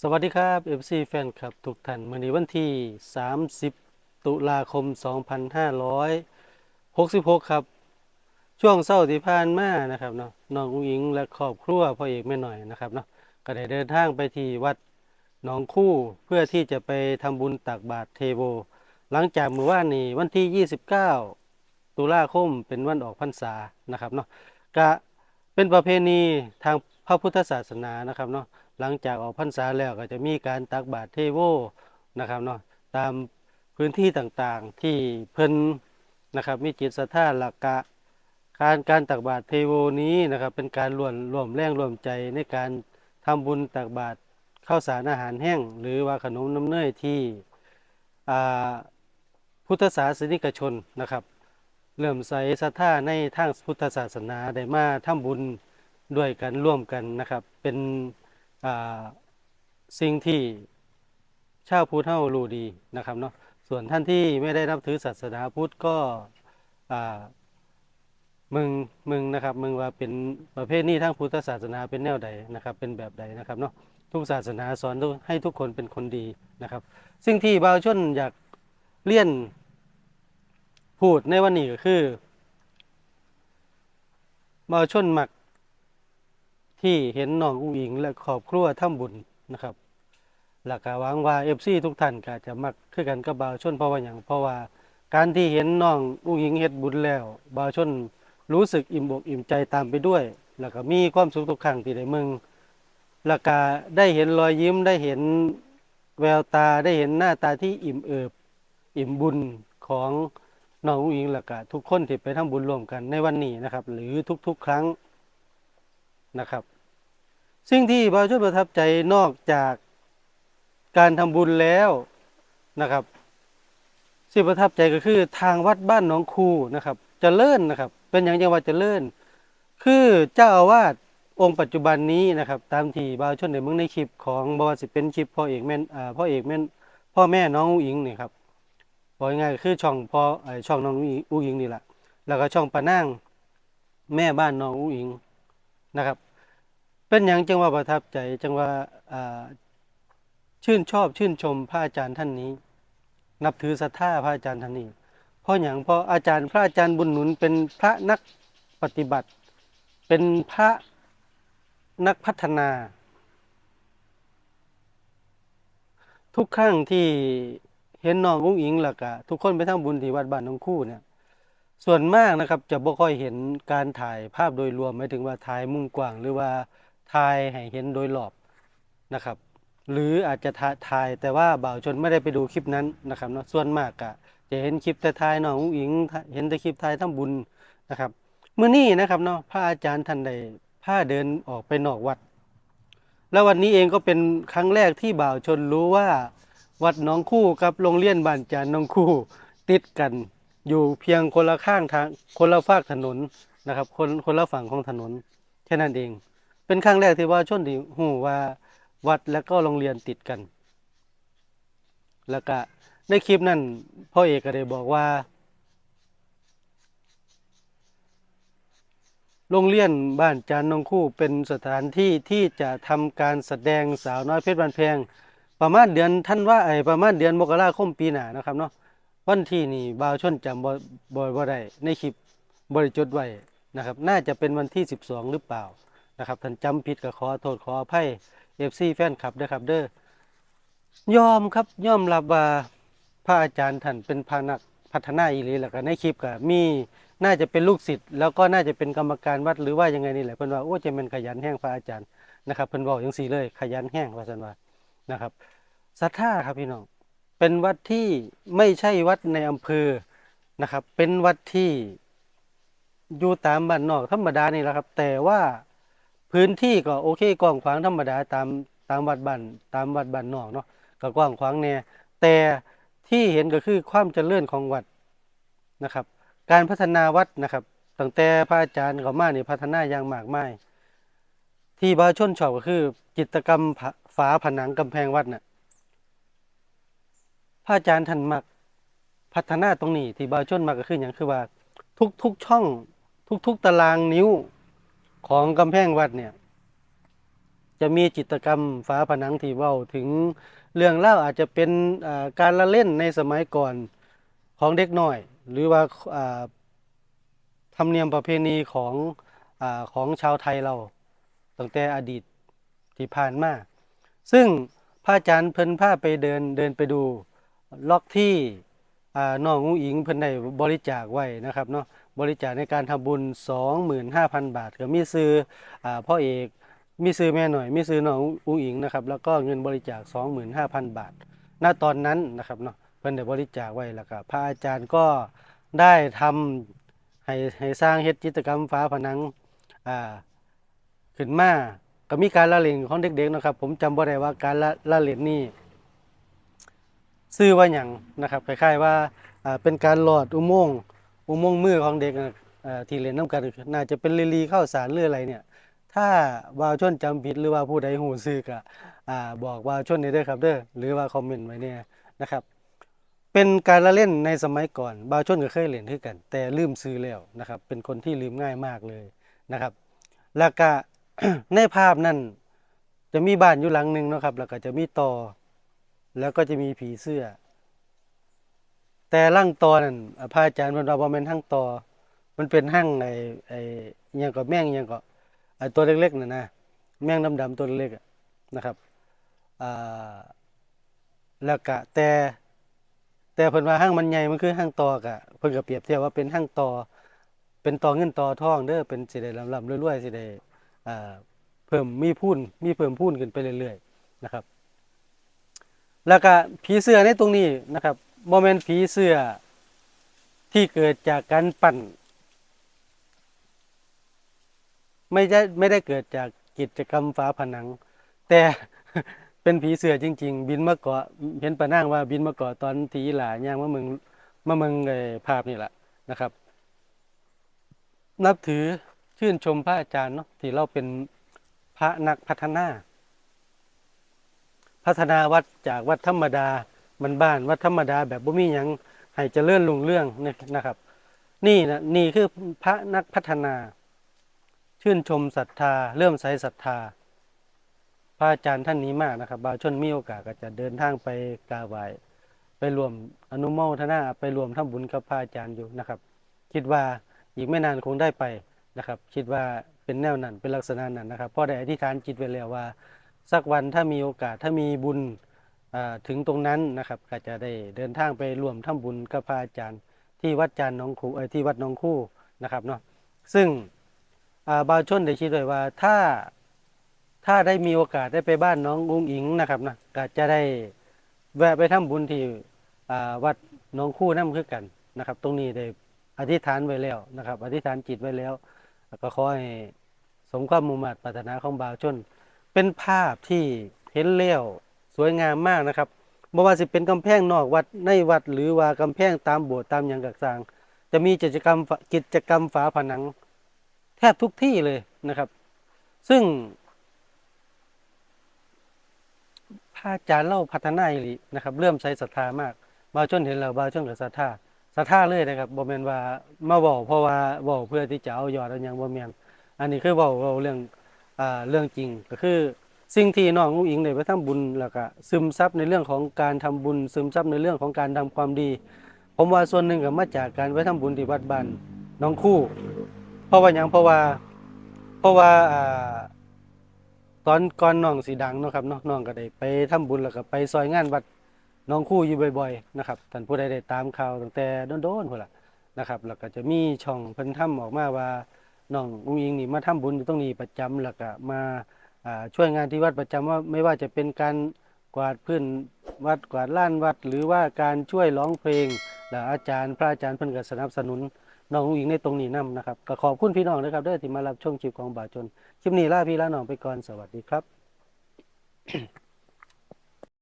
สวัสดีครับ FC แฟนคลับทุกท่านวันนี้วันที่ 30 ตุลาคม 2566 ครับ ช่วงเศร้าที่ผ่านมานะครับเนาะน้องอุ้งอิงและครอบครัวพ่อเอกแม่หน่อยนะครับเนาะก็ได้เดินทางไปที่วัดหนองคู่เพื่อที่จะไปทำบุญตักบาตรเทโว หลังจากมือว่านนี้วันที่ 29 ตุลาคมเป็นวันออกพรรษานะครับเนาะก็เป็นประเพณีทางพระพุทธศาสนานะครับเนาะ หลังจากออกพรรษาแล้วก็จะมีการตักบาตรเทโวนะครับเนาะตามพื้นที่ต่างๆที่เพิ่นนะครับมีจิตศรัทธาหลักกะการการตักบาตรเทโวนี้นะครับเป็นการรวมรวมแรงรวมใจในการทำบุญตักบาตรข้าวสารอาหารแห้ง หรือว่าขนมน้ำเนยที่พุทธศาสนิกชนนะครับเริ่มใส่ศรัทธาในทางพุทธศาสนาได้มาทำบุญด้วยกันร่วมกันนะครับเป็น สิ่งที่ชาวพุทธเฮารู้ดีนะครับเนาะส่วนท่านที่ไม่ได้นับถือศาสนาพุทธก็มึงมึงนะครับ มึงว่าเป็นประเภทนี้ทางพุทธศาสนาเป็นแนวใดนะครับ เป็นแบบใดนะครับเนาะทุกศาสนาสอนให้ทุกคนเป็นคนดีนะครับ สิ่งที่บาวชนอยากเลี่ยนพูดในวันนี้ก็คือมาชนมัก ที่เห็นน้องอุ้งอิงและครอบครัวทำบุญนะครับหลักหวังว่าเอฟซีทุกท่านก็จะมักคือกันกับบ่าวชนเพราะว่าอย่างเพราะว่าการที่เห็นน้องอุ้งอิงเฮ็ดบุญแล้วบ่าวชนรู้สึกอิ่มอกอิ่มใจตามไปด้วย แล้วก็มีความสุขทุกครั้งที่ได้มึงแล้วก็ได้เห็นรอยยิ้มได้เห็นแววตาได้เห็นหน้าตาที่อิ่มเอิบ อิ่มบุญของน้องอุ้งอิงแล้วก็ทุกคนที่ไปทำบุญร่วมกันในวันนี้นะครับ หรือทุกๆ ครั้ง นะครับ สิ่งที่บาวชนประทับใจนอกจากการทำบุญแล้วนะครับสิ่งประทับใจก็คือทางวัดบ้านหนองคูนะครับเจริญนะครับ เป็นอย่างจังหวัดเจริญ คือเจ้าอาวาสองค์ปัจจุบันนี้นะครับ ตามที่บาวชนในเมืองในคลิปของบวสิเป็นคลิปพ่อเอกแม่นพ่อเอกแม่นพ่อแม่น้องอุ้งอิงนี่ครับบอกง่ายๆก็คือช่องพอไอช่องน้องอุ้งอิงนี่แหละแล้วก็ช่องปานั่งแม่บ้านน้องอุ้งอิงนะครับ เป็นอย่างจังว่าประทับใจจังว่าชื่นชอบชื่นชมพระอาจารย์ท่านนี้ นับถือศรัทธาพระอาจารย์ท่านนี้ เพราะอย่างเพราะอาจารย์พระอาจารย์บุญหนุนเป็นพระนักปฏิบัติ เป็นพระนักพัฒนา ทุกครั้งที่เห็นน้องอุ้งอิงล้วก็ทุกคนไปทำบุญที่วัดบ้านน้องคู่เนี่ยส่วนมากนะครับจะบ่ค่อยเห็นการถ่ายภาพโดยรวมหมายถึงว่าถ่ายมุมกว้างหรือว่า ถ่ายให้เห็นโดยรอบนะครับ หรืออาจจะถ่ายแต่ว่าบ่าวชนไม่ได้ไปดูคลิปนั้นนะครับเนาะส่วนมากก็จะเห็นคลิปแต่ถ่ายน้องอุ้งอิงเห็นแต่คลิปถ่ายทำบุญนะครับเมื้อนี้นะครับเนาะพระอาจารย์ท่านใดพาเดินออกไปนอกวัด แล้ววันนี้เองก็เป็นครั้งแรกที่บ่าวชนรู้ว่า วัดน้องคู่กับโรงเรียนบ้านจานน้องคู่ติดกันอยู่เพียงคนละข้างทางคนละฝากถนนนะครับ คนคนละฝั่งของถนนแค่นั้นเอง เป็นครั้งแรกที่ว่าชนที่หูว่าวัดและก็โรงเรียนติดกัน แล้วก็ในคลิปนั้นพ่อเอกก็ได้บอกว่า โรงเรียนบ้านจานนงคู่เป็นสถานที่ที่จะทำการแสดงสาวน้อยเพชรบานแพง ประมาณเดือนท่านว่าไอประมาณเดือนมกราคมปีหน้านะครับเนาะวันที่นี่บ่าวชนจำบ่บ่บ่ได้ในคลิปบริจดไว้นะครับ น่าจะเป็นวันที่ 12 หรือเปล่า นะครับท่านจำผิดก็ขอโทษขออภัย FC แฟนคลับด้วยครับเด้อยอมครับยอมรับว่าพระอาจารย์ท่านเป็นพานักพัฒนาอีหลีแล้วก็ในคลิปก็มีน่าจะเป็นลูกศิษย์แล้วก็น่าจะเป็นกรรมการวัดหรือว่ายังไงนี่แหละเพิ่นว่าโอ้จะเป็นขยันแห้งพระอาจารย์นะครับเพิ่นบอกจังซี่เลย ขยันแห้งว่าซั่นว่านะครับศรัทธาครับพี่น้องเป็นวัดที่ไม่ใช่วัดในอำเภอนะครับ เป็นวัดที่อยู่ตามบ้านนอกธรรมดานี่แหละครับ แต่ว่า พื้นที่ก็โอเคกว้างขวางธรรมดาตามตามวัดบ้านตามวัดบ้านนอกเนาะก็กว้างขวางแน่แต่ที่เห็นก็คือความเจริญของวัดนะครับ การพัฒนาวัดนะครับตั้งแต่พระอาจารย์เขามานี่พัฒนาอย่างมากมายที่บาชนชอบก็คือจิตกรรมผาฝาผนังกำแพงวัดน่ะพระอาจารย์ท่านมักพัฒนาตรงนี้ ที่บาชนมักก็คืออย่างคือว่า ทุกๆช่อง ทุกๆตารางนิ้ว ของกำแพงวัดเนี่ย จะมีจิตรกรรมฝาผนังที่เว้าถึงเรื่องเล่าอาจจะเป็นการละเล่นในสมัยก่อนของเด็กน้อย หรือว่าธรรมเนียมประเพณีของอของชาวไทยเราตั้งแต่อดีตที่ผ่านมา ซึ่งพระอาจารย์เพิ่นพาไปเดินเดินไปดูล็อกที่น้องอุ้งอิงเพิ่นได้บริจาคไว้นะครับเนาะ บริจาคในการทำบุญ 25,000 บาท ก็มีซื้ออพ่อเอกมีซื้อแม่หน่อย มีซื้อน้องอุ้งอิงนะครับแล้วก็เงินบริจาค 25,000 บาท ณตอนนั้นนะครับเนาะเพิ่นได้บริจาคไว้แล้วก็พระอาจารย์ก็ได้ทำให้ให้สร้างเฮ็ดจิตกรรมฝาผนังอ่าขึ้นมาก็มีการละเล่นของเด็กๆนะครับ ผมจำบ่ได้ว่าการละละเล่นนี่ชื่อว่าหยังนะครับคล้ายๆว่าอ่าเป็นการหลอดอุโมงค์ อุโมงค์มือของเด็กนะเอ่อที่เล่นน้ำกันน่าจะเป็นลีลีเข้าสารหรืออะไรเนี่ย ถ้าวาวชนจำผิดหรือว่าผู้ใดหูซื้อก็อ่าบอกวาวชนนี่เด้อครับเด้อหรือว่าคอมเมนต์ไว้เนี่ยนะครับ เป็นการละเล่นในสมัยก่อนบาวชนก็เคยเล่นคือกัน แต่ลืมซื้อแล้วนะครับ เป็นคนที่ลืมง่ายมากเลยนะครับ แล้วก็ ในภาพนั้นจะมีบ้านอยู่หลังหนึ่งเนาะครับ แล้วก็จะมีตอแล้วก็จะมีผีเสื้อ แต่ร่างตอนั่นอ่าพระอาจารย์เพิ่นว่าบ่แม่นหั่งตอ มันเป็นหั่งไอ้ไอ้อิหยังก็แมงอิหยังก็ไอ้ตัวเล็กๆน่ะนะแมงดำๆตัวเล็กๆอะนะครับอ่าแล้วก็แต่แต่เพิ่นว่าหั่งมันใหญ่มันคือหั่งตอกะเพิ่นก็เปรียบเทียบว่าเป็นหั่งตอ เป็นตอเงินตอทองเด้อเป็นสิได้ร่ำๆรวยๆสิได้อ่าเพิ่มมีพูนมีเพิ่มพูนขึ้นไปเรื่อยๆนะครับ แล้วก็ผีเสื้อในตรงนี้นะครับ บ่แม่นผีเสื้อ ที่เกิดจากการปั่น ไม่ได้ไม่ได้เกิดจากกิจกรรมฝาผนัง แต่เป็นผีเสื้อจริง ๆ บินมาเกาะเห็นปะนางว่าบินมาเกาะตอนทีหลาย่างมาเมืองมาเมืองไอภาพนี่แหละนะครับ นับถือชื่นชมพระอาจารย์เนาะที่เราเป็นพระนักพัฒนา พัฒนาวัดจากวัดธรรมดา บ้านวัดธรรมดาแบบบ่มีหยังให้เจริญรุ่งเรื่องนะครับ นี่นะนี่คือพระนักพัฒนา ชื่นชมศรัทธา เริ่มใสศรัทธา พระอาจารย์ท่านนี้มากนะครับ บาชนมีโอกาสก็จะเดินทางไปกราบไหว้ไปรวมอนุโมทนาไปรวมทำบุญกับพระอาจารย์อยู่นะครับ คิดว่าอีกไม่นานคงได้ไปนะครับ คิดว่าเป็นแนวนั้นเป็นลักษณะนั้นนะครับพราะได้อธิษฐานจิตไว้แล้วว่า สักวันถ้ามีโอกาสถ้ามีบุญ ถึงตรงนั้นนะครับก็จะได้เดินทางไปรวมทำบุญกับพระอาจารย์ที่วัดจานน้องคูที่วัดน้องคู่นะครับเนาะซึ่งอ่าบาวชนได้คิดไว้ว่าถ้าถ้าได้มีโอกาสได้ไปบ้านน้องอุ้งอิงนะครับนะก็จะได้แวะไปทำบุญที่วัดน้องคู่น้ำคือกันนะครับ ตรงนี้ได้อธิษฐานไว้แล้วนะครับ อธิษฐานจิตไว้แล้ว ก็ขอให้สมความมุ่งมั่นปรารถนาของบาวชน เป็นภาพที่เห็นแล้ว สวยงามมากนะครับบ่ว่าสิเป็นกำแพงนอกวัดในวัดหรือว่ากำแพงตามโบสถ์ตามหยังกักสางจะมีกิจกรรมฝกิจกรรมฝาผนัง แทบทุกที่เลยนะครับ ซึ่งพระอาจารย์เล่าพัฒนาอีหลีนะครับ เริ่อมใส่ศรัทธามากบาวชนเห็นแล้วบาวชนกับศรัทธาศรัทธาเลยนะครับบ่แมนว่ามาเว้าเพราะว่าเว้าเพื่อที่จะเอายอดอาหยังบ่แมนอันนี้คือเว้าเว้าเรื่องอ่าเรื่องจริงก็คือ สิ่งที่น้องอุ้งอิงได้ไปทำบุญแล้วก็ซึมซับในเรื่องของการทำบุญ ซึมซับในเรื่องของการทำความดี ผมว่าส่วนหนึ่งก็มาจากการไปทำบุญที่วัดบ้านน้องคู่ เพราะว่าหยังเพราะว่าเพราะว่าอ่าตอนก่อนน้องสีดังเนาะครับเนาะน้องก็ได้ไปทำบุญแล้วก็ไปซอยงานวัดน้องคู่อยู่บ่อยๆนะครับท่านผู้ใดได้ตามข่าวตั้งแต่โดนๆพุ่นล่ะนะครับแล้วก็จะมีช่องเพิ่นทำออกมาว่าน้องอุ้งอิงนี่มาทำบุญอยู่ตรงนี้ประจำแล้วก็มา ช่วยงานที่วัดประจำว่าไม่ว่าจะเป็นการกวาดพื้นวัดกวาดล้านวัด หรือว่าการช่วยร้องเพลงแล้วอาจารย์ พระอาจารย์เพิ่นก็สนับสนุนน้องอิงในตรงนี้นํนะครับก็ขอบคุณพี่น้องนะครับด้อที่มารับชมคลิปของบาจนคลิปนี้ลาพี่ลาน้องไปก่อนสวัสดีครับ